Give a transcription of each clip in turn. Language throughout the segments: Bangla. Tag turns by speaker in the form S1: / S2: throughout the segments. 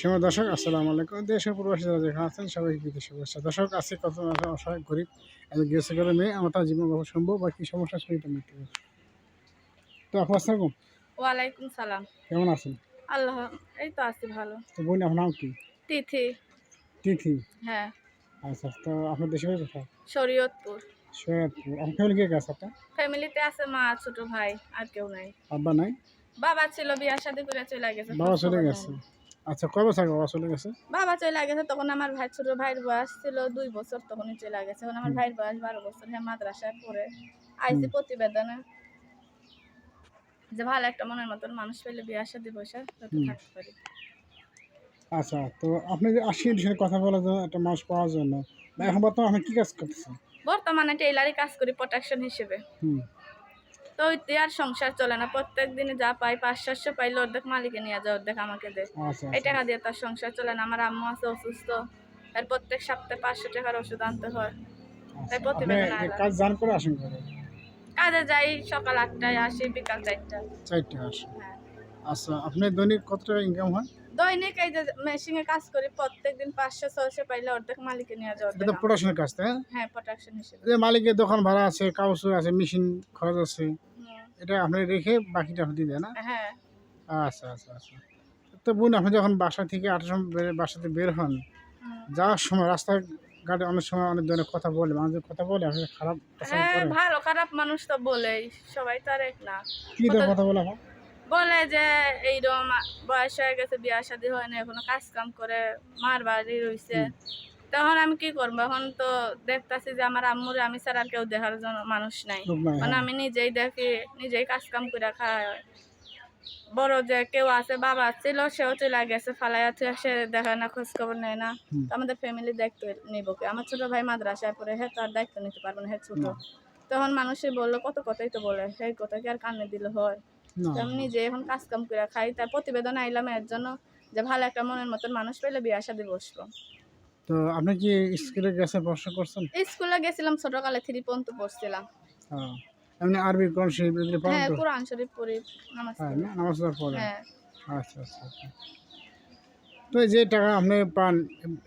S1: সময় দর্শক আসসালামু আলাইকুম। দেশের প্রবাসী যারা যেখানে আছেন সবাইকে বিদেশ শুভেচ্ছা। দর্শক আছে কত অসহায় গরিব একজন গৃহস্থ করে মেয়ে আমার তার জীবন গল্প সম্ভব বা কী সমস্যা সেটা মৃত্যু তো আপু আসসালাম
S2: ওয়ালাইকুম সালাম।
S1: কেমন আছেন?
S2: আল্লাহ এই তো আছি ভালো।
S1: তো বোন আপনার নাম কি?
S2: তিথি।
S1: তিথি?
S2: হ্যাঁ।
S1: আচ্ছা তো আপনার দেশে কোথায়?
S2: শরীয়তপুর।
S1: সৈয়দপুর আপনার ফ্যামিলি কে আছে আপনার?
S2: ফ্যামিলিতে আছে মা ছোট ভাই আর কেউ নাই।
S1: আব্বা নাই?
S2: বাবা ছিল বিয়ার শাদী করে চলে গেছে।
S1: বাবা চলে গেছে। আচ্ছা কয় বছর বাবা চলে গেছে?
S2: বাবা চলে গেছে তখন আমার ভাই ছোট ভাইয়ের বয়স ছিল দুই বছর তখনই চলে গেছে। এখন আমার ভাইয়ের বয়স বারো বছর হ্যাঁ মাদ্রাসায় পড়ে। আইসি প্রতিবেদনে। যে ভালো একটা মনের মতন মানুষ পেলে বিয়ে যাতে
S1: হুম।
S2: থাকতে পারি।
S1: আচ্ছা তো আপনি যে আসি সাথে কথা বলার জন্য একটা মানুষ পাওয়ার জন্য এখন বর্তমানে আপনি কী কাজ করতেছেন?
S2: বর্তমানে টেইলারি কাজ করি প্রোটেকশন হিসেবে।
S1: হুম।
S2: তো ওইতে আর সংসার চলে না। প্রত্যেক দিনে যা পাই পাঁচ সাতশো পাইলে অর্ধেক মালিকে নিয়ে যায় অর্ধেক আমাকে দেয়
S1: আচ্ছা
S2: এই
S1: আচ্ছা
S2: টাকা দিয়ে তার সংসার চলে না। আমার আম্মু আছে অসুস্থ। আর প্রত্যেক সপ্তাহে পাঁচশো টাকার ওষুধ আনতে হয়। তাই
S1: আচ্ছা।
S2: প্রতিবেদন
S1: কাজ জান করে আসেন
S2: কাজে যাই সকাল আটটায় আসি বিকাল চারটায়।
S1: চারটে আসেন।
S2: হ্যাঁ।
S1: আচ্ছা আপনার দৈনিক কত টাকা ইনকাম হয়?
S2: দৈনিক এই যে মেশিনে কাজ করি প্রত্যেক দিন পাঁচশো ছয়শো পাইলে অর্ধেক মালিকে নিয়ে যায়
S1: এটা। প্রোডাকশনের কাজ তাই
S2: হ্যাঁ প্রোটেকশন হিসেবে
S1: যে মালিকের দোকান ভাড়া আছে কাগজ আছে মেশিন খরচ আছে এটা আপনি রেখে বাকিটা আপনি দিয়ে না?
S2: হ্যাঁ।
S1: আচ্ছা আচ্ছা আচ্ছা। তো বোন আপনি যখন বাসা থেকে সময় বাসাতে বের হন যাওয়ার সময় রাস্তাঘাটে অনেক সময় অনেক ধরনের কথা বলে মানুষের কথা বলে আপনি খারাপ
S2: হ্যাঁ ভালো খারাপ মানুষ তো বলেই সবাই তো আর এক না।
S1: কি কথা বলে
S2: বলে যে এইরকম বয়স হয়ে গেছে বিয়া শাদী হয় না এখনও কাজ কাম করে মার বাড়ি রইছে। তখন আমি কি করব? এখন তো দেখতাছি যে আমার আম্মুরে আমি ছাড়া আর কেউ দেখার জন্য মানুষ নাই।
S1: লোক
S2: মানে
S1: হ্যাঁ।
S2: আমি নিজেই দেখি নিজেই কাজ কাম করে খাই। বড় যে কেউ আছে বাবা ছিল সেও চলে গেছে ফালাইয়া থুয়ে সে দেখে না খোঁজ খবর নেয় না। তো আমাদের ফ্যামিলি দায়িত্ব নিব কে? আমার ছোট ভাই মাদ্রাসায় পড়ে হ্যাঁ তার দায়িত্ব নিতে পারবে না হ্যাঁ ছোট। তখন মানুষে বলল কত কথাই তো বলে সেই কথা কি আর কানে দিলে হয়? আমি নিজে এখন কাজ কাম করে খাই তার প্রতিবেদন আইলাম এর জন্য যে ভালো একটা মনের মতন মানুষ পেলে বসবো।
S1: তো আপনি কি স্কুলে গেছে পড়াশোনা করছেন
S2: স্কুলে গেছিলাম ছোটকালে থ্রি পর্যন্ত পড়ছিলাম।
S1: এমনি আরবি কোন শরীফ পড়েন
S2: হ্যাঁ কোরআন শরীফ পড়ি নামাজ
S1: হ্যাঁ নামাজ পড়েন
S2: হ্যাঁ।
S1: আচ্ছা আচ্ছা আচ্ছা। তো যে টাকা আপনি পান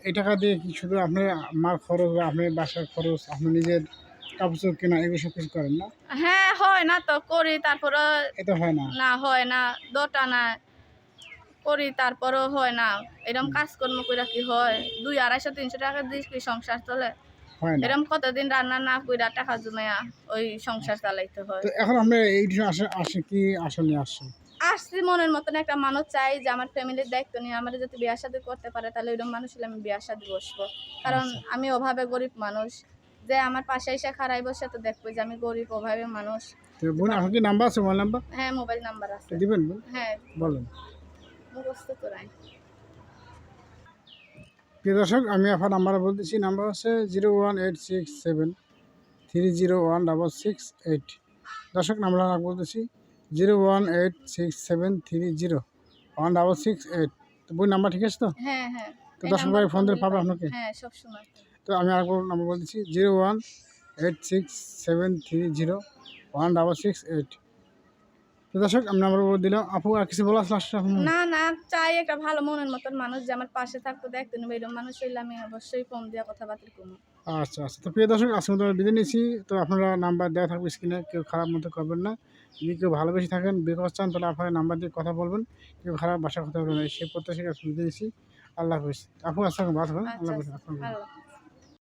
S1: এই টাকা দিয়ে কি শুধু আপনার মার খরচ বা আপনার বাসার খরচ আপনি নিজের কাপড় কেনা এগুলো সব কিছু করেন না?
S2: হ্যাঁ হয় না তো করি তারপরে
S1: এটা হয় না?
S2: না হয় না দোটা না করি তারপরেও হয় না। এরকম কাজকর্ম করে কি হয়? দুই আড়াইশো তিনশো টাকা দিয়ে কি সংসার চলে? এরকম কতদিন রান্না না কইরা টাকা জমায়া ওই সংসার চালাইতে হয়?
S1: তো এখন আপনি এই আসে আসে কি আসলে
S2: আসছি মনের মতন একটা মানুষ চাই যে আমার ফ্যামিলির দায়িত্ব নিয়ে আমার যদি বিয়ার শাদী করতে পারে তাহলে ওইরকম মানুষ হলে আমি শাদী বসবো। কারণ
S1: আচ্ছা।
S2: আমি অভাবে গরিব মানুষ। যে আমার পাশে এসে খারাই বসে তো দেখব যে আমি গরিব অভাবে মানুষ।
S1: বোন আপনার কি নাম্বার আছে? মোবাইল নাম্বার
S2: হ্যাঁ মোবাইল নাম্বার আছে।
S1: দিবেন বোন?
S2: হ্যাঁ।
S1: বলেন।
S2: মুখস্থ
S1: প্রিয় দর্শক আমি আপনার নাম্বার বলতেছি নাম্বার হচ্ছে zero one eight six seven three zero one double six eight দর্শক নাম্বার বলতেছি zero one eight six seven three zero one double six eight তো বই নাম্বার ঠিক আছে তো?
S2: হ্যাঁ হ্যাঁ।
S1: তো দর্শক ভাই ফোন
S2: ফোনেই
S1: পাবে আপনাকে?
S2: হ্যাঁ সবসময়।
S1: তো আমি আরেকবার নাম্বার বলতেছি zero one eight six seven three zero one double six eight তো দর্শক আমি নাম্বার বলে দিলাম। আপু আর কিছু বলা লাস্ট
S2: না না চাই একটা ভালো মনের মতন মানুষ যে আমার পাশে থাকতো দেখতে নেবে এরকম মানুষ হইলে আমি অবশ্যই ফোন দিয়ে কথাবার্তা কমু।
S1: আচ্ছা আচ্ছা। তো প্রিয় দর্শক আজকে মতো আমরা বিদায় নিয়েছি তো আপনারা নাম্বার দেওয়া থাকবে স্ক্রিনে কেউ খারাপ মতো করবেন না। যদি কেউ ভালোবেসে থাকেন বিকজ চান তাহলে আপনারা নাম্বার দিয়ে কথা বলবেন। কেউ খারাপ বাসার কথা বলবেন সেই প্রত্যাশা বিদায় নিয়েছি আল্লাহ হাফিজ। আপু আসসালাম আল্লাহ হাফিজ।
S2: আল্লাহ